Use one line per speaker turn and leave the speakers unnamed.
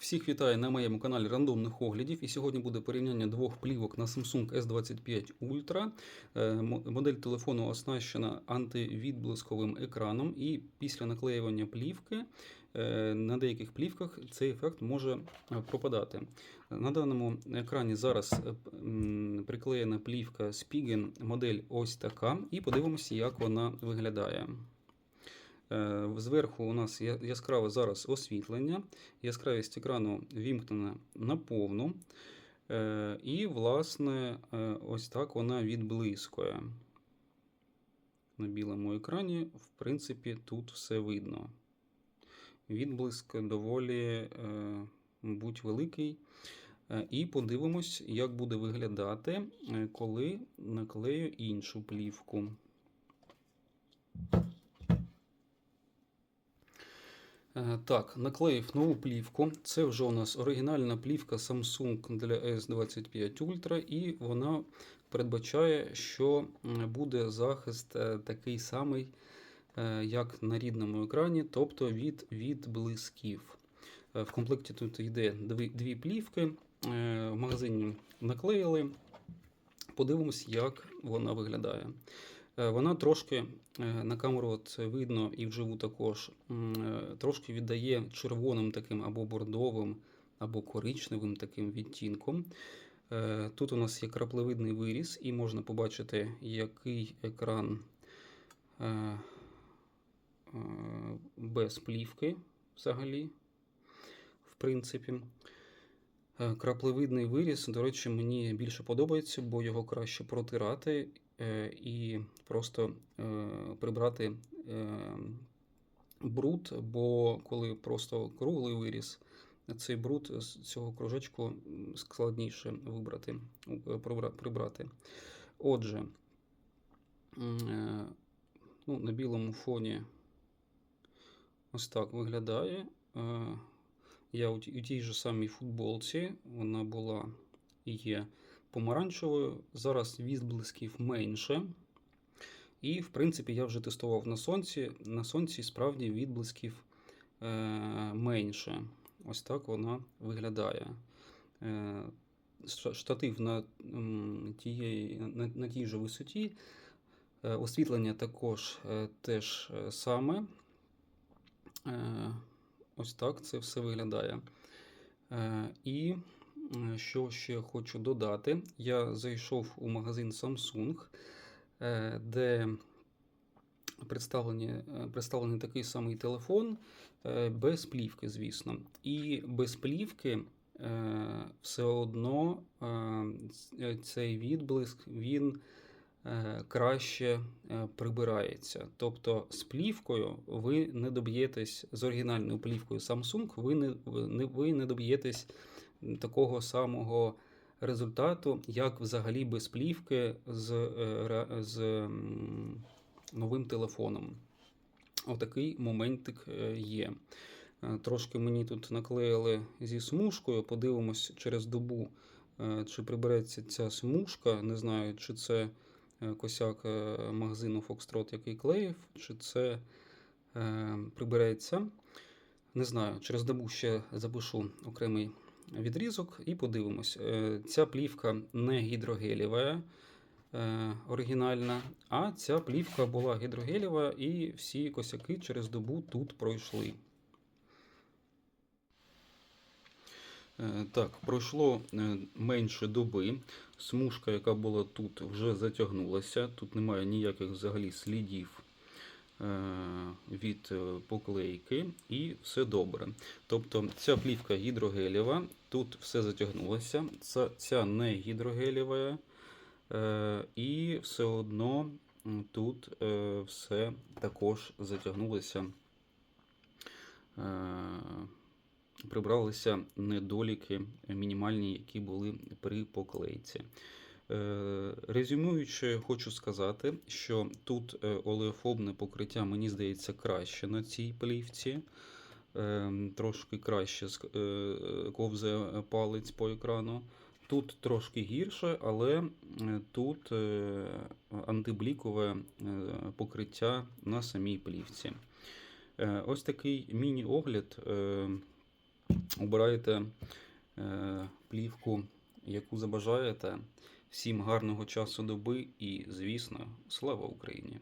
Всіх вітаю на моєму каналі рандомних оглядів. І сьогодні буде порівняння двох плівок на Samsung S25 Ultra. Е, Модель телефону оснащена антивідблисковим екраном, і після наклеювання плівки е, на деяких плівках цей ефект може е, пропадати. На даному екрані зараз приклеєна плівка Spigen, модель ось така, і подивимося, як вона виглядає. Е, Зверху у нас яскраве зараз освітлення, яскравість екрану вімкнена на повну. Е, І, власне, е, ось так вона відблискує. На білому екрані, в принципі, тут все видно. Відблиск доволі, мабуть, великий. І подивимось, як буде виглядати, коли наклею іншу плівку. Е, Так, наклеїв нову плівку. Це вже у нас оригінальна плівка Samsung для S25 Ultra, і вона передбачає, що буде захист е, такий самий, е, як на рідному екрані, тобто від, від блисків. Е, В комплекті тут йде дві, дві плівки. Е, В магазині наклеїли. Подивимось, як вона виглядає. Е, Вона трошки е, на камеру от видно і вживу також е, трошки віддає червоним таким або бордовим, або коричневим таким відтінком. Тут у нас є краплевидний виріз, і можна побачити, який екран без плівки взагалі. В принципі. Краплевидний виріз, до речі, мені більше подобається, бо його краще протирати і просто е, прибрати е, бруд, бо коли просто круглий виріз, цей бруд з цього кружечку складніше вибрати, е, прибрати. Отже, е, ну, на білому фоні ось так виглядає. Е, Я у тій же самій футболці, вона була і є помаранчевою. Зараз відблисків менше. І, в принципі, я вже тестував на сонці. На сонці справді відблисків е, менше. Ось так вона виглядає. Е, штатив на, тієї, на, на тій же висоті. Е, освітлення також е, теж е, саме. Е, Ось так це все виглядає. Е, І що ще хочу додати, я зайшов у магазин Samsung, е, де представлені, е, представлений такий самий телефон е, без плівки, звісно. І без плівки е, все одно е, цей відблиск він е, краще е, прибирається. Тобто з плівкою ви не доб'єтесь, з оригінальною плівкою Samsung, ви не, ви не доб'єтесь такого самого результату, як взагалі без плівки з, е, з новим телефоном. Отакий моментик е, є. Е, Трошки мені тут наклеїли зі смужкою. Подивимось через добу, чи прибереться ця смужка. Не знаю, чи це косяк магазину Foxtrot, який клеїв, чи це прибереться. Не знаю, через добу ще запишу окремий відрізок і подивимось. Е, Ця плівка не гідрогелєва, е, оригінальна, а ця плівка була гідрогелєва, і всі косяки через добу тут пройшли. Е, Так, пройшло менше доби. Смужка, яка була тут, вже затягнулася. Тут немає ніяких взагалі слідів від е, поклейки, і все добре. Тобто ця плівка гідрогелєва, тут все затягнулося. Ця, не гідрогелєва, е, і все одно тут е, все також затягнулося. Е, прибралися недоліки мінімальні, які були при поклейці. Е, Резюмуючи, хочу сказати, що тут е, олеофобне покриття, мені здається, краще на цій плівці. Е, Трошки краще е, ковзає палець по екрану. Тут трошки гірше, але тут антиблікове покриття на самій плівці. Ось такий міні-огляд. е, обирайте е, плівку, яку забажаєте. Всім гарного часу доби і, звісно, слава Україні!